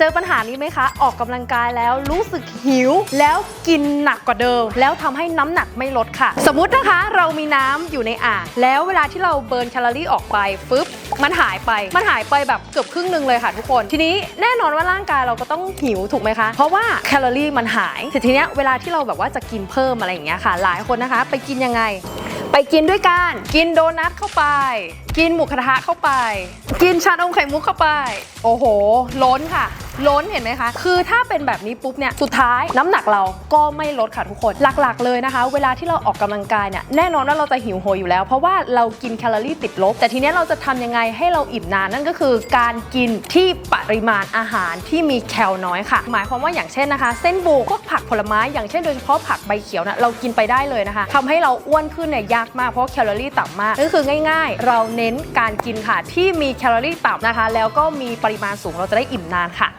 เจอปัญหานี้ไหมคะ ออกกำลังกายแล้วรู้สึกหิว แล้วกินหนักกว่าเดิม แล้วทำให้น้ำหนักไม่ลดค่ะ สมมุตินะคะเรามีน้ำอยู่ในอ่างแล้วเวลาที่เราเบิร์นแคลอรี่ออกไปฟึบมันหายไป มันหายไปแบบเกือบครึ่งหนึ่งเลยค่ะทุกคน ทีนี้แน่นอนว่าร่างกายเราก็ต้องหิวถูกไหมคะ เพราะว่าแคลอรี่มันหายแต่ทีเนี้ยเวลาที่เราแบบว่าจะกินเพิ่มอะไรอย่างเงี้ยค่ะ หลายคนนะคะ ไปกินยังไง ไปกินด้วยกันกินโดนัทเข้าไปกินหมูกระทะเข้าไป กินชานมไข่มุกเข้าไป โอ้โห ล้นค่ะ ล้นเห็นไหมคะ คือถ้าเป็นแบบนี้ปุ๊บเนี่ย สุดท้ายน้ำหนักเราก็ไม่ลดค่ะทุกคน หลักๆเลยนะคะ เวลาที่เราออกกำลังกายเนี่ย แน่นอนว่าเราจะหิวโหยอยู่แล้ว เพราะว่าเรากินแคลอรี่ติดลบ แต่ทีนี้เราจะทำยังไงให้เราอิ่มนาน นั่นก็คือการกินที่ปริมาณอาหารที่มีแคลน้อยค่ะ หมายความว่าอย่างเช่นนะคะ เส้นบุกพวกผักผลไม้ อย่างเช่นโดยเฉพาะผักใบเขียวนะเรากินไปได้เลยนะคะทำให้เราอ้วนขึ้นเนี่ยยากมากเพราะว่าแคลอรี่ต่ำมากนั่นก็คือง่าย ๆ เราเน้นการกินค่ะที่มีแคลอรี่ต่ำนะคะ แล้วก็มีปริมาณสูงเราจะได้อิ่มนานค่ะ